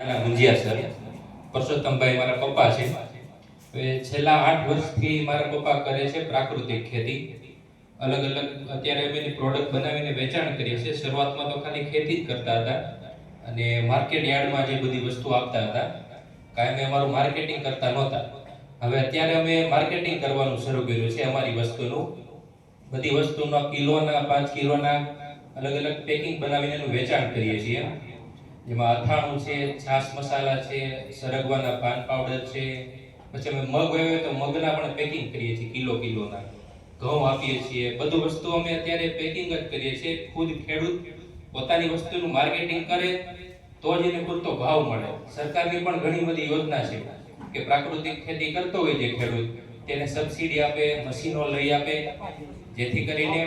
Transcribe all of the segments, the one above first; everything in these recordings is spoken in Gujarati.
ના મુંજિયા સર પરસોત્તમભાઈ મારા પપ્પા છે. હવે છેલ્લા આઠ વર્ષથી મારા પપ્પા કરે છે પ્રાકૃતિક ખેતી. અલગ અલગ અત્યારે અમે એની પ્રોડક્ટ બનાવીને વેચાણ કરીએ છીએ. શરૂઆતમાં તો ખાલી ખેતી જ કરતા હતા. અને માર્કેટ યાર્ડમાં જે બધી વસ્તુ આપતા હતા, કાંઈ અમે અમારું માર્કેટિંગ કરતા નહોતા. હવે અત્યારે અમે માર્કેટિંગ કરવાનું શરૂ કર્યું છે અમારી વસ્તુનું. બધી વસ્તુના કિલોના, પાંચ કિલોના અલગ અલગ પેકિંગ બનાવીને એનું વેચાણ કરીએ છીએ. જેમાં અથાણું છે છાસ મસાલા છે, સરગવાના પાન પાવડર છે. પછી અમે મગ હોય તો મગના પણ પેકિંગ કરીએ છીએ કિલો કિલોના. ઘઉં આપીએ છીએ. બધું વસ્તુ અમે અત્યારે પેકિંગ જ કરીએ છીએ. ખુદ ખેડૂત પોતાની વસ્તુનું માર્કેટિંગ કરે તો જ એને પૂરતો ભાવ મળે. સરકારની પણ ઘણી બધી યોજના છે કે પ્રાકૃતિક ખેતી કરતો હોય જે ખેડૂત, તેને સબસિડી આપે મશીનો લઈ આપે. જેથી કરીને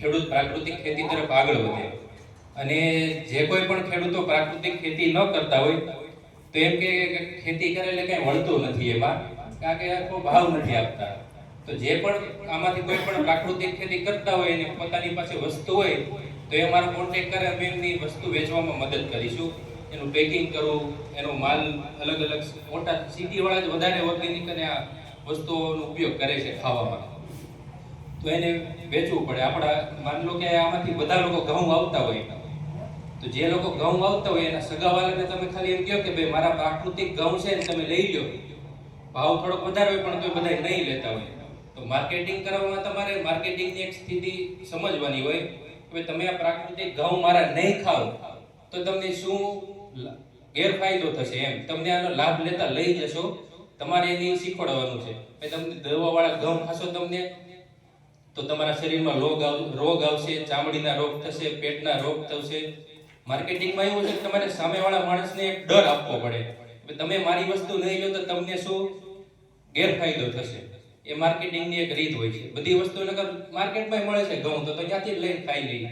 ખેડૂત પ્રાકૃતિક ખેતી તરફ આગળ વધે. અને જે કોઈ પણ ખેડૂતો પ્રાકૃતિક ખેતી ન કરતા હોય, તો એમ કે ખેતી કરે એટલે કઈ વળતું નથી એમાં, કારણ કે આખો ભાવ નથી આપતા. તો જે પણ આમાંથી કોઈ પણ પ્રાકૃતિક ખેતી કરતા હોય અને પોતાની પાસે વસ્તુ હોય, તો એ અમારો કોન્ટેક્ટ કરે, અમે એમની વસ્તુ વેચવામાં મદદ કરીશું. એનું પેકિંગ કરવું, એનો માલ અલગ અલગ મોટા સિટીવાળા જ વધારે ઓર્ગેનિક અને આ વસ્તુઓનો ઉપયોગ કરે છે ખાવામાં. તો એને વેચવું પડે. આપણા માની લો કે આમાંથી બધા લોકો ઘઉં આવતા હોય. તો જે લોકો ઘઉં વાવતા હોય એના સગાવાલાને તમે ખાલી એમ કહો કે ભાઈ, મારા પ્રાકૃતિક ઘઉં છે ને તમે લઈ લો. ભાવ થોડોક વધારે હોય પણ તો બધા નહીં લેતા હોય. તો માર્કેટિંગ કરવામાં તમારે માર્કેટિંગની એક સ્થિતિ સમજવાની હોય કે તમે આ પ્રાકૃતિક ઘઉં મારા નહીં ખાઓ તો તમને શું ગેરફાયદો થશે એમ. તમને આનો લાભ લેતા લઈ જશો. તમારે એની શીખવાડવાનું છે. ભાઈ, તમને દવાવાળા ઘઉં ખાશો તમને, તો તમારા શરીરમાં રોગ રોગ આવશે, ચામડીના રોગ થશે, પેટના રોગ થશે. માર્કેટિંગમાં એવું છે કે તમારે સામેવાળા માણસને એક ડર આપવો પડે. તમે મારી વસ્તુ લઈ લો તો તમને શું? ગેરફાયદો થશે. એ માર્કેટિંગની એક રીત હોય છે. બધી વસ્તુ નગર માર્કેટમાં મળે છે ઘઉં, તો ત્યાંથી લઈને ખાઈ લઈ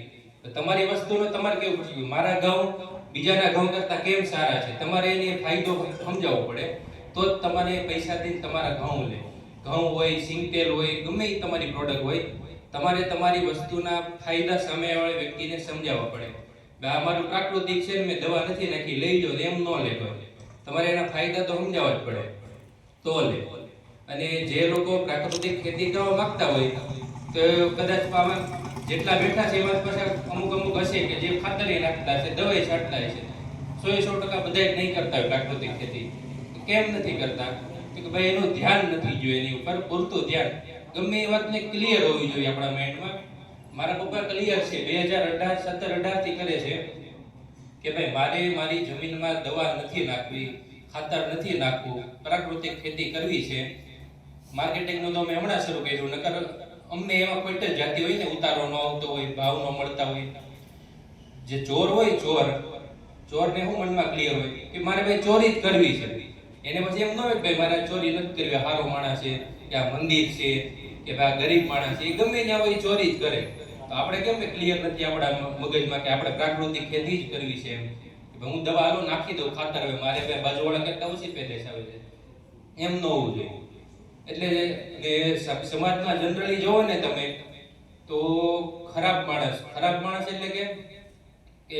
તો તમારી વસ્તુનો તમારે કેવું પડશે મારા ઘઉં બીજાના ઘઉં કરતાં કેમ સારા છે? તમારે એને ફાયદો સમજાવવો પડે. તો જ તમારે પૈસાથી તમારા ઘઉં લે. ઘઉં હોય, સિંગતેલ હોય, ગમે તમારી પ્રોડક્ટ હોય, તમારે તમારી વસ્તુના ફાયદા સામેવાળા વ્યક્તિને સમજાવવા પડે. આ મારું પ્રાકૃતિક છે ને મેં દવા નથી નાખી, લઈ લો એમ ન લેતો તમારે એના ફાયદા તો સમજાવવા જ પડે. તો લે. અને જે લોકો પ્રાકૃતિક ખેતી કરવા માંગતા હોય, તો કદાચ આમાં જેટલા બેઠા છે, એમાં પાછા અમુક અમુક હશે કે જે ખાતરી નાખતા છે, દવાઈ છાંટતા છે. સો એ સો ટકા બધા નહીં કરતા હોય પ્રાકૃતિક ખેતી. કેમ નથી કરતા? કે ભાઈ એનું ધ્યાન નથી જોઈએ એની ઉપર પૂરતું ધ્યાન. ગમે એ વાતને ક્લિયર હોવી જોઈએ આપણા માઇન્ડમાં મારા પપ્પા ક્લિયર છે, બે હજાર અઢાર, સત્તર, અઢારથી કરે છે કે ભાઈ મારે મારી જમીનમાં દવા નથી નાખવી, ખાતર નથી નાખવું, પ્રાકૃતિક ખેતી કરવી છે. માર્કેટિંગનું તો અમે હમણાં શરૂ કર્યું, નકર અમને એમાં કોઈ જાતિ હોય ને, ઉતારો ન આવતો હોય, ભાવ ન મળતા હોય. જે ચોર હોય ચોર, ચોરને હું મનમાં ક્લિયર હોય કે મારે ભાઈ ચોરી જ કરવી છે. એને પછી એમ ન હોય ભાઈ મારે ચોરી નથી કરવી હારો માણસ છે, કે આ મંદિર છે, કે ભાઈ આ ગરીબ માણસ છે, એ ગમે ત્યાં હોય ચોરી જ કરે. આપણે કેમ કે ક્લિયર નથી આપણા મગજમાં કે આપણે પ્રાકૃતિક ખેતી જ કરવી છે એમ. હું દવા હાલો નાખી દઉં ખાતર, હવે મારે બે બાજુવાળા કરતા ઓછી પેદાશ આવે છે એમ ન હોવું જોઈએ. એટલે કે સમાજમાં જનરલી જોવો ને તમે, તો ખરાબ માણસ ખરાબ માણસ એટલે કે કે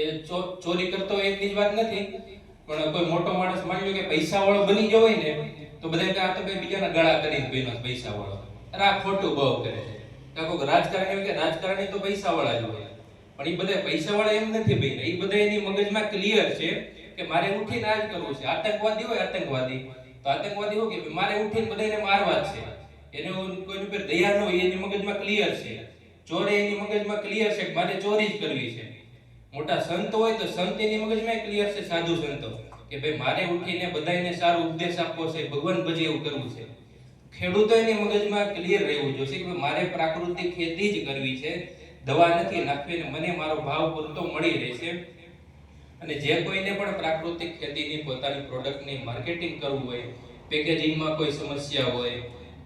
ચોરી કરતો હોય એટલી જ વાત નથી, પણ કોઈ મોટો માણસ માની લો કે પૈસા વાળો બની ગયો હોય ને, તો બધા આ તો બીજાના ગળા કરીને પૈસા વાળો અરે આ ખોટું બહુ કરે છે. કાં કોઈક રાજકારણી કે રાજકારણી તો પૈસા વાળા જ હોય. પણ એ બધા પૈસા વાળા એમ નથી બન્યા. એ બધા એની મગજમાં ક્લિયર છે કે મારે ઉઠીને આ જ કરવું છે. આતંકવાદી હોય આતંકવાદી. તો આતંકવાદી હોય કે મારે ઉઠીને બધાને મારવા છે. એને કોઈની ઉપર દયા ન હોય, એની મગજમાં ક્લિયર છે. ચોરે એની મગજમાં ક્લિયર છે કે મારે ચોરી જ કરવી છે. મોટા સંત હોય તો સંત એની મગજમાં ક્લિયર છે, સાધુ સંતો. કે ભાઈ, મારે ઉઠીને બધાને સારો ઉપદેશ આપવો છે, ભગવાન ભજે એવું કરવું છે. ખેડૂતો એની મગજમાં ક્લિયર રહેવું જોઈએ કે મારે પ્રાકૃતિક ખેતી જ કરવી છે, દવા નથી નાખવી અને મને મારો ભાવ પૂરતો મળી રહેશે. અને જે કોઈને પણ પ્રાકૃતિક ખેતીની પોતાની પ્રોડક્ટની માર્કેટિંગ કરવું હોય પેકેજિંગમાં કોઈ સમસ્યા હોય,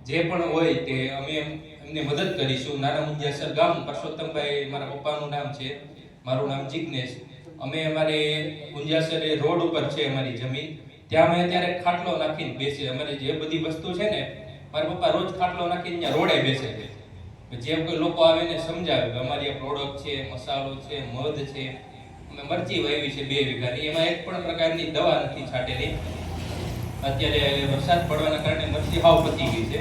જે પણ હોય તે અમે એમ- એમને મદદ કરીશું. નાના મુંજાસર ગામ, પરસોત્તમભાઈ મારા પપ્પાનું નામ છે, મારું નામ જિજ્ઞેશ અમે અમારે મુંજાસર રોડ ઉપર છે અમારી જમીન. ત્યાં અમે અત્યારે ખાટલો નાખીને બેસીએ. અમારે જે બધી વસ્તુ છે ને મારા પપ્પા રોજ ખાટલો નાખીને ત્યાં રોડે બેસે છે. જે કોઈ લોકો આવે ને સમજાવે કે અમારી આ પ્રોડક્ટ છે, મસાલો છે, મધ છે, અમે મરચી વાવી છે બે વીઘાની. એમાં એક પણ પ્રકારની દવા નથી છાંટેલી. અત્યારે વરસાદ પડવાના કારણે મરચી હાવ પતી ગઈ છે.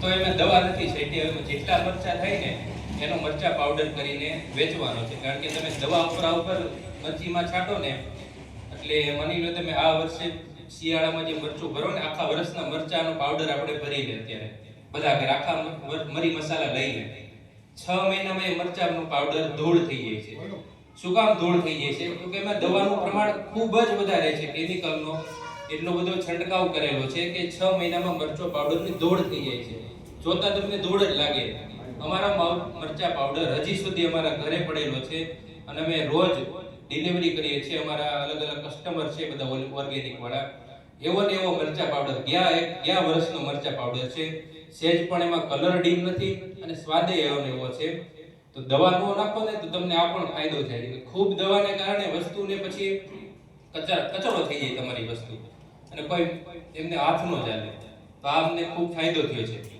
તો એમાં દવા નથી છાંટી, હવે જેટલા મરચા થાય ને, એનો મરચા પાવડર કરીને વેચવાનો છે. કારણ કે તમે દવા ઉપર ઉપર મરચીમાં છાંટો ને, એટલે માની લો તમે આ વર્ષે શિયાળામાં જે મરચું ભરો ને આખા વર્ષના મરચાનો પાવડર આપણે ભરી લે અત્યારે બધા ઘર આખા મરી મસાલા લઈ લે. છ મહિનામાં એ મરચાનો પાવડર ધૂળ થઈ જાય છે. શું કામ ધૂળ થઈ જાય છે? તો કે એમાં દવાનું પ્રમાણ ખૂબ જ વધારે છે. કેમિકલનો એટલો બધો છંટકાવ કરેલો છે કે છ મહિનામાં મરચો પાવડરની ધૂળ થઈ જાય છે. જોતા તમને ધૂળ જ લાગે. અમારા મરચા પાવડર હજી સુધી અમારા ઘરે પડેલો છે અને અમે રોજ ડિલિવરી કરીએ છીએ, અમારા અલગ અલગ કસ્ટમર છે, બધા ઓર્ગેનિક વાળા. એવો ને એવો મરચા પાવડર ગયા એક, ગયા વર્ષનો મરચા પાવડર છે. સેજ પણ એમાં કલર ડીમ નથી અને સ્વાદે એવો ને એવો છે. તો દવા નો નાખો ને તો તમને આ પણ ફાયદો થાય. ખૂબ દવાને કારણે વસ્તુને પછી કચરા થઈ જાય તમારી વસ્તુ અને કોઈ એમને હાથ ન ચાલે. તો આ ખૂબ ફાયદો થયો છે.